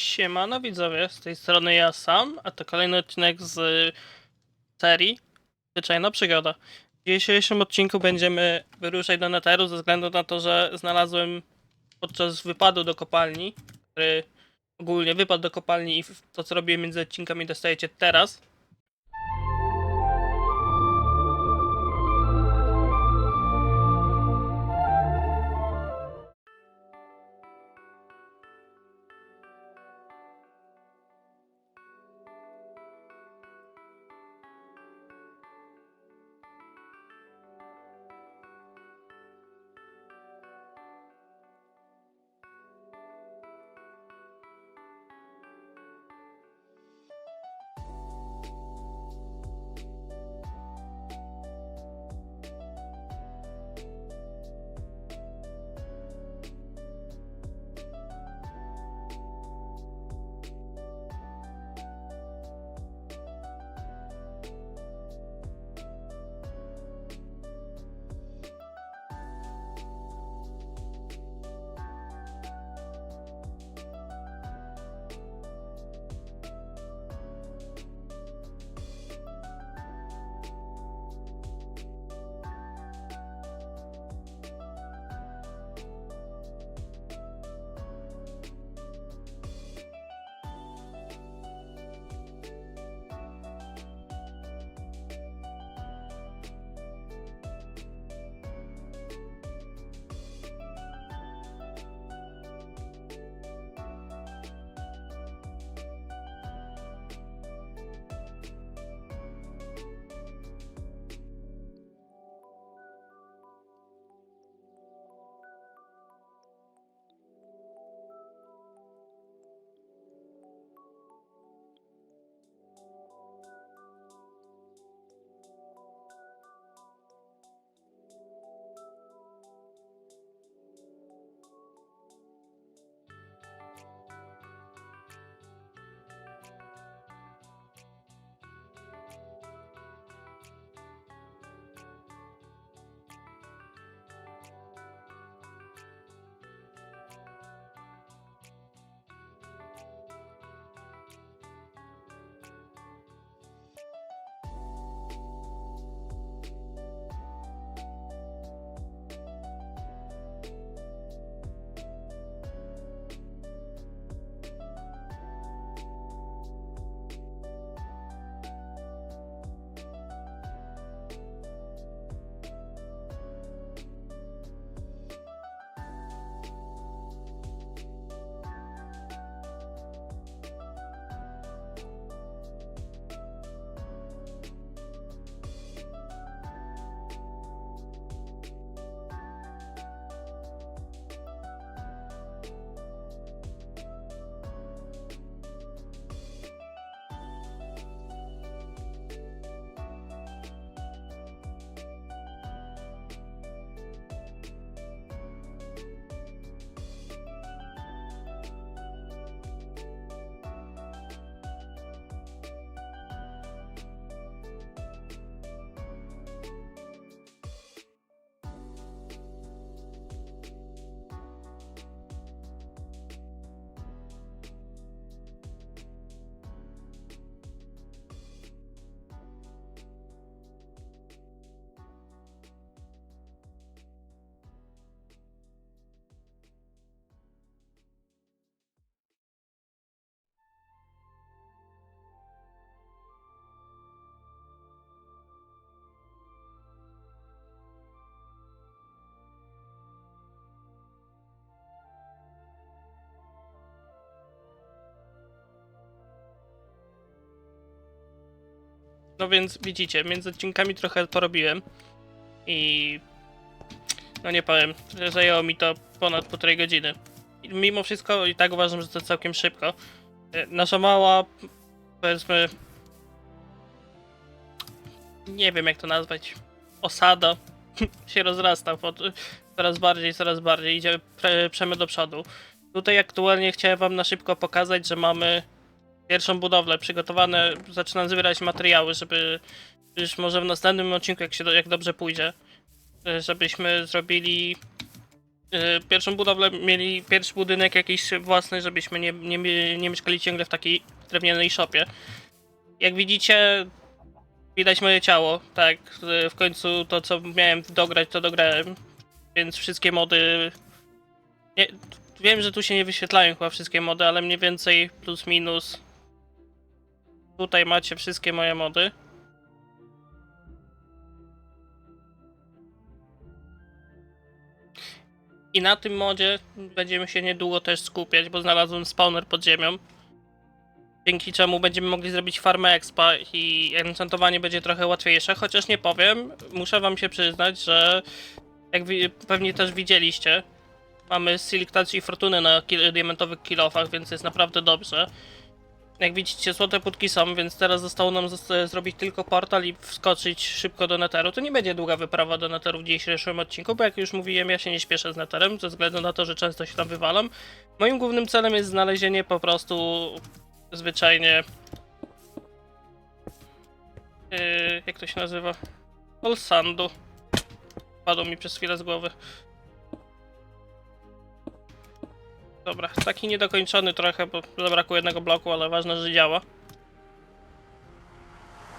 Siemano widzowie, z tej strony ja sam, a to kolejny odcinek z serii Zwyczajna Przygoda. W dzisiejszym odcinku będziemy wyruszać do Netheru ze względu na to, że znalazłem podczas wypadu do kopalni, który ogólnie wypad do kopalni i to co robię między odcinkami dostajecie teraz. No więc widzicie, między odcinkami trochę porobiłem i no nie powiem, że zajęło mi to ponad półtorej godziny. I mimo wszystko i tak uważam, że to całkiem szybko. E, Nasza mała, powiedzmy, nie wiem jak to nazwać, osada się rozrasta pod, coraz bardziej, coraz bardziej, idzie pre, przemy do przodu. Tutaj aktualnie chciałem wam na szybko pokazać, że mamy pierwszą budowlę przygotowane, zaczynam zbierać materiały, żeby już może w następnym odcinku, jak się do, jak dobrze pójdzie, e, żebyśmy zrobili y, pierwszą budowlę mieli, pierwszy budynek jakiś własny, żebyśmy nie, nie, nie mieszkali ciągle w takiej drewnianej szopie. Jak widzicie, widać moje ciało, tak, y, w końcu to co miałem dograć, to dograłem, więc wszystkie mody... Nie, wiem, że tu się nie wyświetlają chyba wszystkie mody, ale mniej więcej plus minus Tutaj macie wszystkie moje mody. I na tym modzie będziemy się niedługo też skupiać, bo znalazłem spawner pod ziemią. Dzięki czemu będziemy mogli zrobić farmę expa i enchantowanie będzie trochę łatwiejsze, chociaż nie powiem, muszę wam się przyznać, że jak pewnie też widzieliście, mamy Silk Touch i Fortuny na kil- diamentowych kilofach, więc jest naprawdę dobrze. Jak widzicie, złote putki są, więc teraz zostało nam zrobić tylko portal i wskoczyć szybko do Netheru. To nie będzie długa wyprawa do Netheru w dzisiejszym odcinku, bo jak już mówiłem, ja się nie śpieszę z Netherem, ze względu na to, że często się tam wywalam. Moim głównym celem jest znalezienie po prostu zwyczajnie... Yy, jak to się nazywa? Olsandu. Padło mi przez chwilę z głowy. Dobra, taki niedokończony trochę, bo zabrakło jednego bloku, ale ważne, że działa.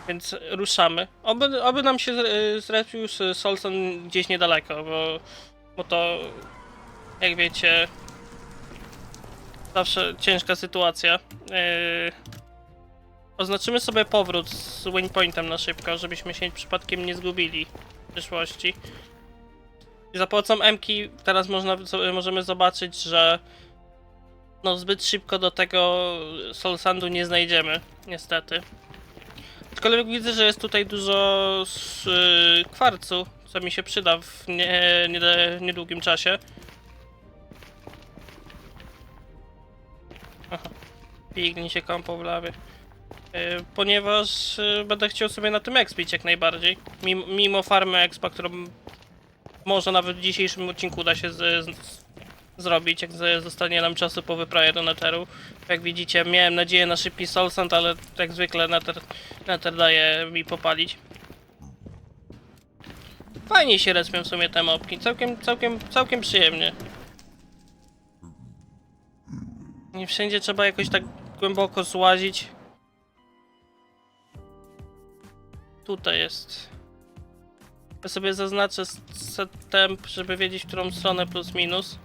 Więc ruszamy. Oby, oby nam się z- zrespił z Solson gdzieś niedaleko, bo, bo to, jak wiecie, zawsze ciężka sytuacja. Yy, oznaczymy sobie powrót z waypointem na szybko, żebyśmy się przypadkiem nie zgubili w przyszłości. Za pomocą M-ki teraz można, możemy zobaczyć, że no zbyt szybko do tego Solsandu nie znajdziemy, niestety. Aczkolwiek widzę, że jest tutaj dużo z, y, kwarcu, co mi się przyda w nie, nie, niedługim czasie. Aha, pignij się kąpą w lawie. Y, ponieważ y, będę chciał sobie na tym expić jak najbardziej. Mimo, mimo farmy expa, którą może nawet w dzisiejszym odcinku uda się z, z, zrobić, jak zostanie nam czasu po wyprawie do Netheru. Jak widzicie, miałem nadzieję na szybki Solsand, ale jak zwykle Nether, Nether daje mi popalić. Fajnie się respią w sumie te mopki, całkiem, całkiem, całkiem przyjemnie. Nie wszędzie trzeba jakoś tak głęboko złazić. Tutaj jest. Ja sobie zaznaczę s- set temp, żeby wiedzieć, w którą stronę plus minus.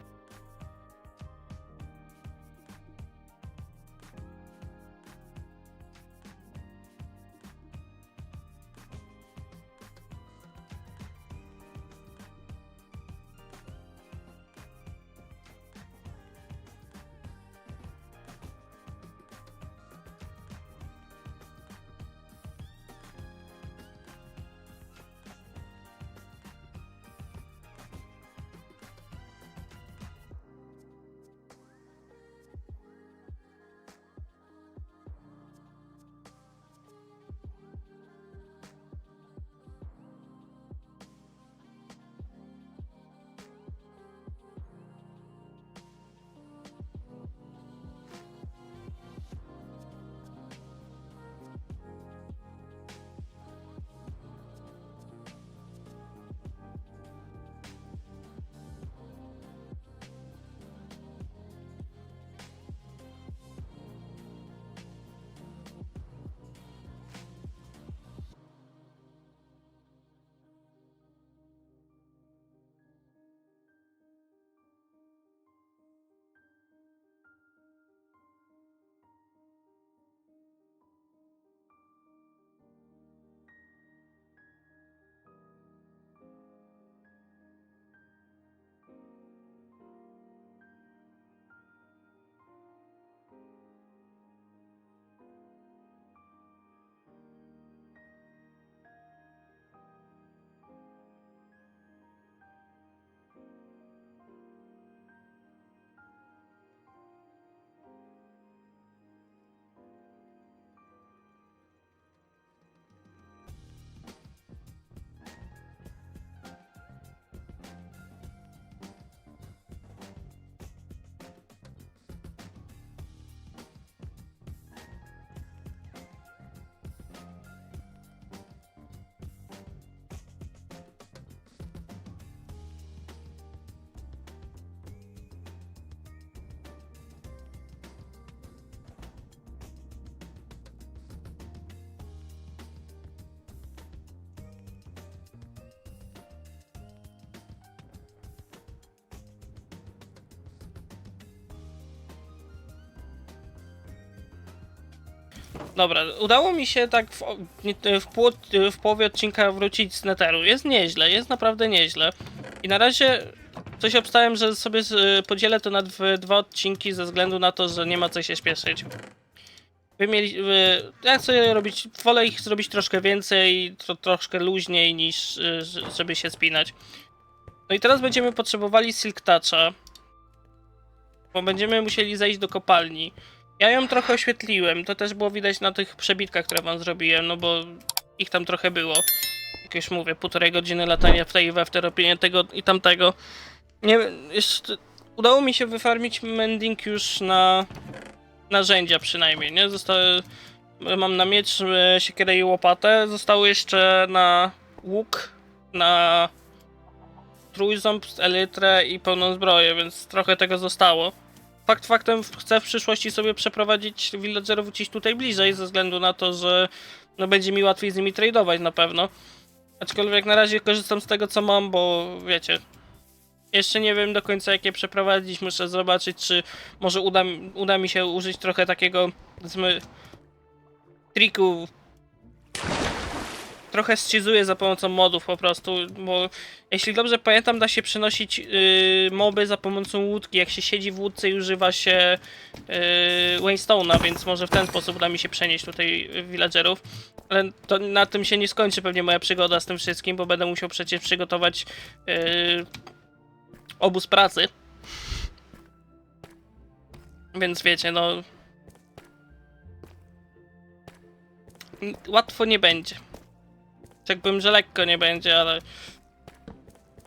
Dobra, udało mi się tak w, w, pół, w połowie odcinka wrócić z Netheru. Jest nieźle, jest naprawdę nieźle. I na razie coś obstałem, że sobie podzielę to na dwa, odcinki ze względu na to, że nie ma co się śpieszyć. Wy mieli, wy, ja chcę robić, wolę ich zrobić troszkę więcej, tro, troszkę luźniej niż y, żeby się spinać. No i teraz będziemy potrzebowali Silk Toucha, bo będziemy musieli zejść do kopalni. Ja ją trochę oświetliłem, to też było widać na tych przebitkach, które wam zrobiłem, no bo ich tam trochę było. Jak już mówię, półtorej godziny latania w tej i w te robienie tego i tamtego. Nie jeszcze udało mi się wyfarmić mending już na narzędzia przynajmniej, nie? Zostały, mam na miecz, e, siekierę i łopatę, zostało jeszcze na łuk, na trójząb, elytrę i pełną zbroję, więc trochę tego zostało. Fakt faktem chcę w przyszłości sobie przeprowadzić villagerów gdzieś tutaj bliżej, ze względu na to, że no będzie mi łatwiej z nimi tradeować na pewno. Aczkolwiek na razie korzystam z tego co mam, bo wiecie, jeszcze nie wiem do końca jak je przeprowadzić, muszę zobaczyć czy może uda, uda mi się użyć trochę takiego powiedzmy triku trochę schizuję za pomocą modów po prostu, bo jeśli dobrze pamiętam, da się przenosić yy, moby za pomocą łódki. Jak się siedzi w łódce i używa się yy, więc może w ten sposób uda mi się przenieść tutaj villagerów. Ale to na tym się nie skończy pewnie moja przygoda z tym wszystkim, bo będę musiał przecież przygotować yy, obóz pracy. Więc wiecie, no. Łatwo nie będzie. Jakbym, że lekko nie będzie, ale.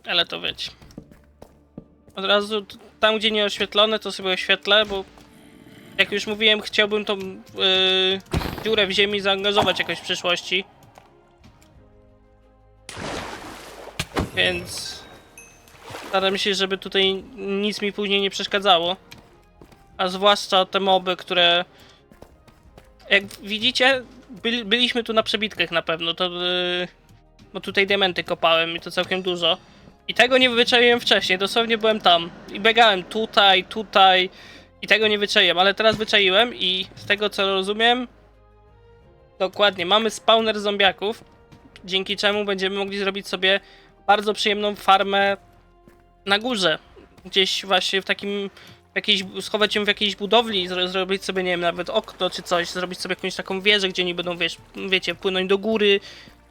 Ale to wiecie. Od razu tam, gdzie nie oświetlone, to sobie oświetlę, bo jak już mówiłem, chciałbym tą yy, dziurę w ziemi zaangażować jakoś w przyszłości. Więc staram się, żeby tutaj nic mi później nie przeszkadzało. A zwłaszcza te moby, które jak widzicie, byli, byliśmy tu na przebitkach na pewno, to yy, bo tutaj diamenty kopałem i to całkiem dużo. I tego nie wyczaiłem wcześniej, dosłownie byłem tam. I biegałem tutaj, tutaj i tego nie wyczaiłem, ale teraz wyczaiłem i z tego co rozumiem, dokładnie, mamy spawner zombiaków, dzięki czemu będziemy mogli zrobić sobie bardzo przyjemną farmę na górze. Gdzieś właśnie w takim, jakiejś, schować ją w jakiejś budowli, zro, zrobić sobie, nie wiem, nawet okno czy coś, zrobić sobie jakąś taką wieżę, gdzie oni będą, wiesz, wiecie, płynąć do góry,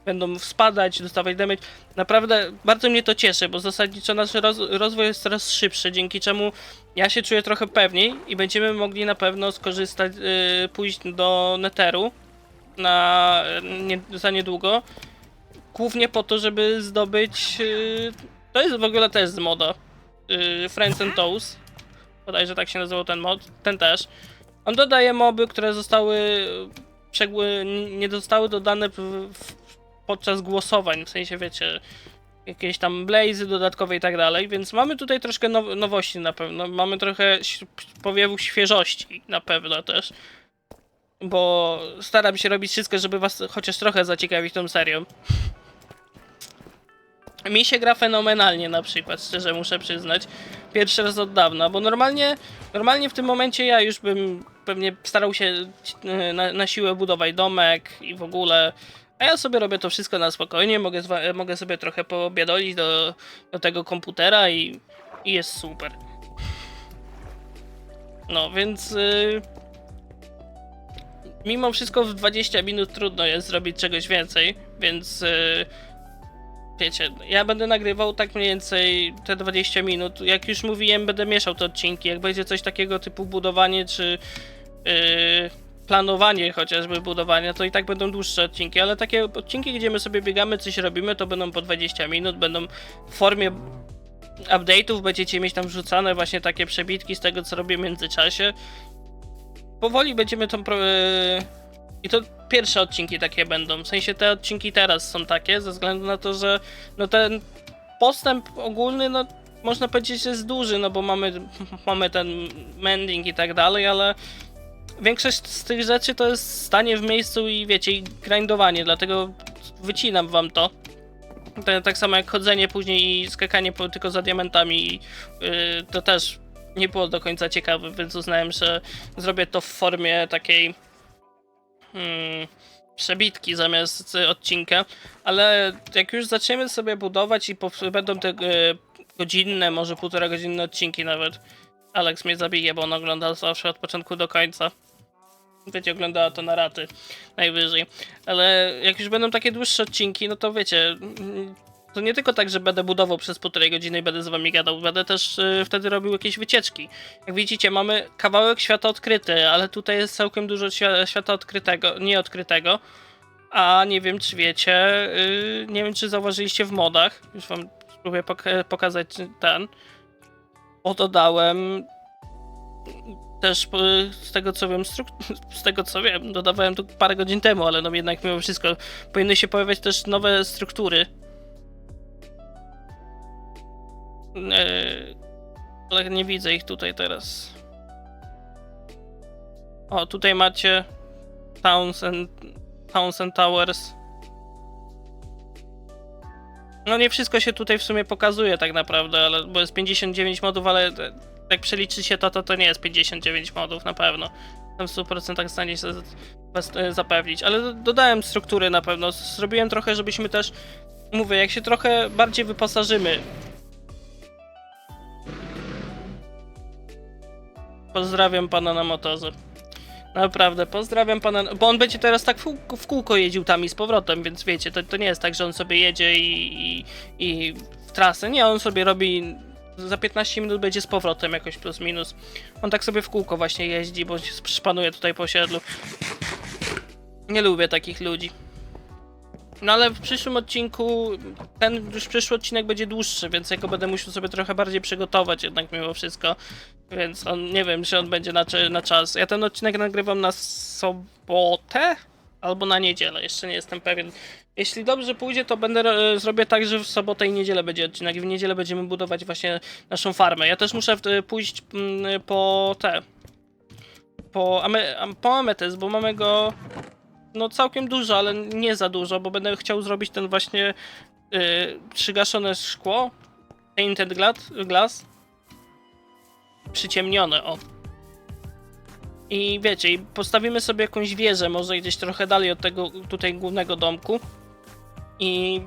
będą spadać, dostawać damage. Naprawdę bardzo mnie to cieszy, bo zasadniczo nasz roz, rozwój jest coraz szybszy, dzięki czemu ja się czuję trochę pewniej i będziemy mogli na pewno skorzystać, yy, pójść do Netheru na, nie, za niedługo. Głównie po to, żeby zdobyć. Yy, to jest w ogóle też z moda. Yy, Friends and Toes. Bodajże tak się nazywał ten mod. Ten też. On dodaje moby, które zostały. Nie zostały dodane podczas głosowań. W sensie wiecie. Jakieś tam blazy dodatkowe i tak dalej, więc mamy tutaj troszkę now nowości na pewno. Mamy trochę powiewów świeżości na pewno też. Bo staram się robić wszystko, żeby was chociaż trochę zaciekawić tą serią. Mi się gra fenomenalnie na przykład, szczerze muszę przyznać. Pierwszy raz od dawna, bo normalnie, normalnie w tym momencie ja już bym pewnie starał się e, na, na siłę budować domek i w ogóle. A ja sobie robię to wszystko na spokojnie, mogę, zwa- mogę sobie trochę poobiadolić do, do tego komputera i, i jest super. No więc. y, mimo wszystko w 20 minut trudno jest zrobić czegoś więcej, więc. y, wiecie, ja będę nagrywał tak mniej więcej te 20 minut. Jak już mówiłem, będę mieszał te odcinki. Jak będzie coś takiego typu budowanie czy yy, planowanie chociażby budowania, to i tak będą dłuższe odcinki, ale takie odcinki, gdzie my sobie biegamy, coś robimy, to będą po 20 minut, będą w formie update'ów, będziecie mieć tam wrzucane właśnie takie przebitki z tego, co robię w międzyczasie. Powoli będziemy tą... I to pierwsze odcinki takie będą. W sensie te odcinki teraz są takie, ze względu na to, że no ten postęp ogólny, no można powiedzieć, jest duży, no bo mamy, mamy ten mending i tak dalej, ale większość z tych rzeczy to jest stanie w miejscu i wiecie, i grindowanie, dlatego wycinam wam to. To, tak samo jak chodzenie później i skakanie po, tylko za diamentami, yy, to też nie było do końca ciekawe, więc uznałem, że zrobię to w formie takiej hmm, przebitki zamiast odcinka, ale jak już zaczniemy sobie budować i będą te y, godzinne, może półtora godzinne odcinki nawet, Alex mnie zabije, bo on ogląda zawsze od początku do końca. Wiecie, oglądała to na raty najwyżej. Ale jak już będą takie dłuższe odcinki, no to wiecie, to nie tylko tak, że będę budował przez półtorej godziny i będę z wami gadał, będę też y, wtedy robił jakieś wycieczki. Jak widzicie, mamy kawałek świata odkryty, ale tutaj jest całkiem dużo świ- świata odkrytego, nieodkrytego. A nie wiem, czy wiecie, y, nie wiem, czy zauważyliście w modach, już wam spróbuję pok- pokazać ten, bo dodałem też y, z tego co wiem, z tego co wiem, dodawałem to parę godzin temu, ale no jednak mimo wszystko powinny się pojawiać też nowe struktury. Ale nie widzę ich tutaj teraz. O, tutaj macie Towns and, Towns and Towers. No nie wszystko się tutaj w sumie pokazuje tak naprawdę, ale bo jest 59 modów, ale e, jak przeliczy się to, to to nie jest 59 modów na pewno. Jestem w 100% w stanie się e, zapewnić, ale do- dodałem struktury na pewno. Zrobiłem trochę, żebyśmy też, mówię, jak się trochę bardziej wyposażymy. Pozdrawiam pana na motorze. Naprawdę, pozdrawiam pana, bo on będzie teraz tak w, kół- w kółko jeździł tam i z powrotem, więc wiecie, to, to nie jest tak, że on sobie jedzie i, i, i w trasę. Nie, on sobie robi za 15 minut będzie z powrotem jakoś plus minus. On tak sobie w kółko właśnie jeździ, bo się szpanuje tutaj po osiedlu. Nie lubię takich ludzi. No ale w przyszłym odcinku, ten już przyszły odcinek będzie dłuższy, więc ja go będę musiał sobie trochę bardziej przygotować jednak mimo wszystko. Więc on, nie wiem, czy on będzie na, na czas. Ja ten odcinek nagrywam na sobotę albo na niedzielę, jeszcze nie jestem pewien. Jeśli dobrze pójdzie, to będę e, zrobię tak, że w sobotę i niedzielę będzie odcinek i w niedzielę będziemy budować właśnie naszą farmę. Ja też muszę w- pójść mm, po te po, ame, am- po ametyst, bo mamy go no całkiem dużo, ale nie za dużo, bo będę chciał zrobić ten właśnie y, przygaszone szkło, painted gla- glass, przyciemnione, o. I wiecie, i postawimy sobie jakąś wieżę, może gdzieś trochę dalej od tego tutaj głównego domku. I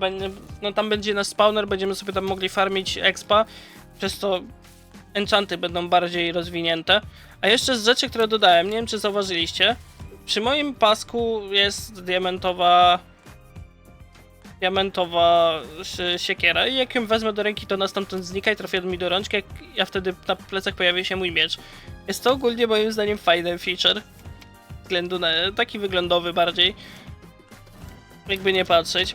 no tam będzie nasz spawner, będziemy sobie tam mogli farmić expa, przez to enchanty będą bardziej rozwinięte. A jeszcze z rzeczy, które dodałem, nie wiem czy zauważyliście, przy moim pasku jest diamentowa diamentowa siekiera i jak ją wezmę do ręki, to ona stamtąd znika i trafia mi do rączki, jak ja wtedy na plecach pojawia się mój miecz. Jest to ogólnie moim zdaniem fajny feature. Względu na taki wyglądowy bardziej. Jakby nie patrzeć.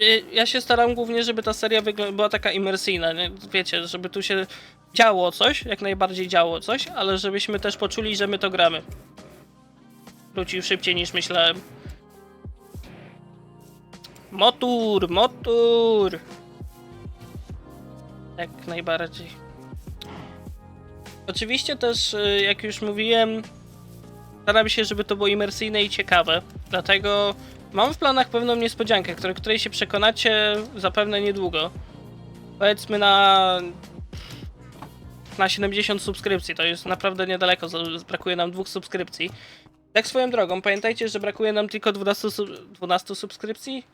I Ja się staram głównie, żeby ta seria była taka imersyjna, nie? wiecie, żeby tu się działo coś, jak najbardziej działo coś, ale żebyśmy też poczuli, że my to gramy. Wrócił szybciej niż myślałem. Motor, motor! Jak najbardziej. Oczywiście też, y, jak już mówiłem, staram się, żeby to było imersyjne i ciekawe. Dlatego mam w planach pewną niespodziankę, której, której się przekonacie zapewne niedługo. Powiedzmy na na 70 subskrypcji, to jest naprawdę niedaleko, brakuje nam dwóch subskrypcji. Tak swoją drogą, pamiętajcie, że brakuje nam tylko 12, sub- 12 subskrypcji?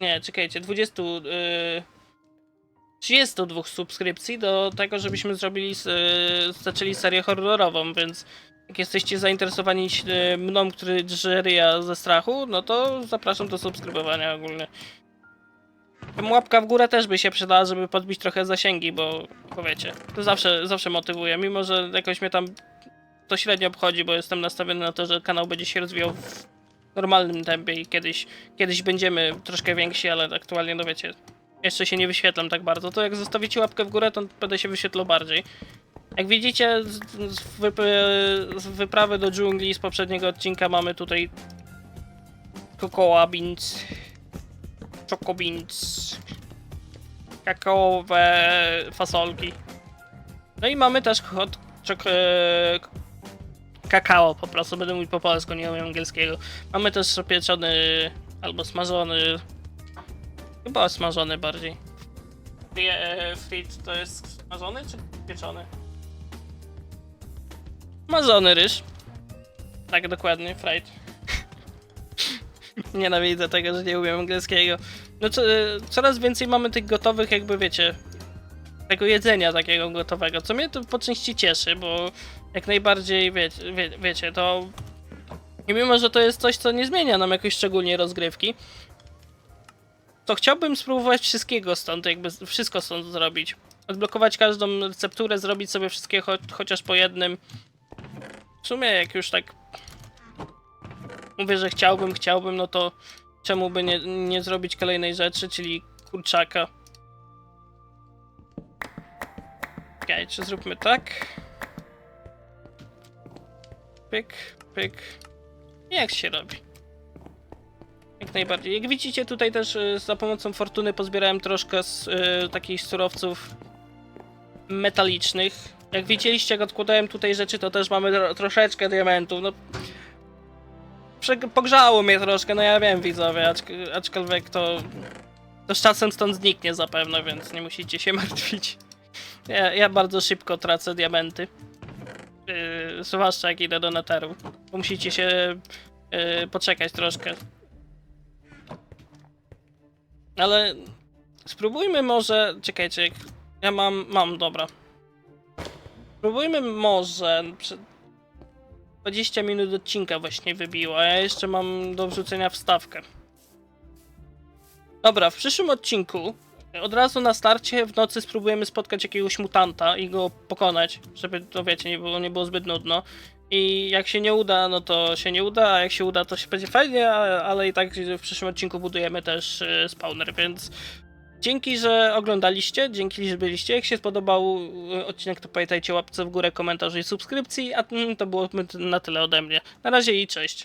Nie, czekajcie, 20... Yy, 32 subskrypcji do tego, żebyśmy zrobili, yy, zaczęli serię horrorową, więc jak jesteście zainteresowani yy, mną, który ryja ze strachu, no to zapraszam do subskrybowania ogólnie. Łapka w górę też by się przydała, żeby podbić trochę zasięgi, bo, bo wiecie, to zawsze, zawsze motywuje, mimo że jakoś mnie tam to średnio obchodzi, bo jestem nastawiony na to, że kanał będzie się rozwijał w normalnym tempie i kiedyś, kiedyś będziemy troszkę więksi, ale aktualnie, no wiecie, jeszcze się nie wyświetlam tak bardzo, to jak zostawicie łapkę w górę, to będę się wyświetlał bardziej. Jak widzicie, z, z, wyp- z wyprawy do dżungli z poprzedniego odcinka mamy tutaj Cocoa Beans, Choco Beans, kakaowe fasolki. No i mamy też hot, e, kakao po prostu, będę mówić po polsku, nie umiem angielskiego. Mamy też pieczony albo smażony, chyba smażony bardziej. E, Frit to jest smażony czy pieczony? Smażony ryż. Tak dokładnie, fried. Nienawidzę tego, że nie umiem angielskiego. No co, coraz więcej mamy tych gotowych, jakby wiecie, tego jedzenia takiego gotowego, co mnie to po części cieszy, bo jak najbardziej wie, wie, wiecie, to i mimo, że to jest coś, co nie zmienia nam jakoś szczególnie rozgrywki, to chciałbym spróbować wszystkiego stąd, jakby wszystko stąd zrobić. Odblokować każdą recepturę, zrobić sobie wszystkie cho chociaż po jednym. W sumie jak już tak mówię, że chciałbym, chciałbym, no to czemu by nie, nie zrobić kolejnej rzeczy, czyli kurczaka. Okej, czy zróbmy tak? Pyk, pyk. Jak się robi? Jak najbardziej. Jak widzicie tutaj też y, za pomocą fortuny pozbierałem troszkę z y, takich surowców metalicznych. Jak widzieliście, jak odkładałem tutaj rzeczy, to też mamy tro troszeczkę diamentów. No, pogrzało mnie troszkę, no ja wiem widzowie, acz aczkolwiek to, to z czasem stąd zniknie zapewne, więc nie musicie się martwić. Ja, ja bardzo szybko tracę diamenty. Zwłaszcza jak idę do neteru. Bo musicie się yy, poczekać troszkę. Ale spróbujmy może. Czekajcie, ja mam. Mam, dobra. Spróbujmy może. Przy... 20 minut odcinka właśnie wybiło, a ja jeszcze mam do wrzucenia wstawkę. Dobra, w przyszłym odcinku od razu na starcie w nocy spróbujemy spotkać jakiegoś mutanta i go pokonać, żeby to wiecie, nie było, nie było zbyt nudno. I jak się nie uda, no to się nie uda, a jak się uda, to się będzie fajnie, ale i tak w przyszłym odcinku budujemy też y, spawner, więc dzięki, że oglądaliście, dzięki, że byliście. Jak się spodobał y, odcinek, to pamiętajcie łapce w górę, komentarzu i subskrypcji, a to było na tyle ode mnie. Na razie i cześć.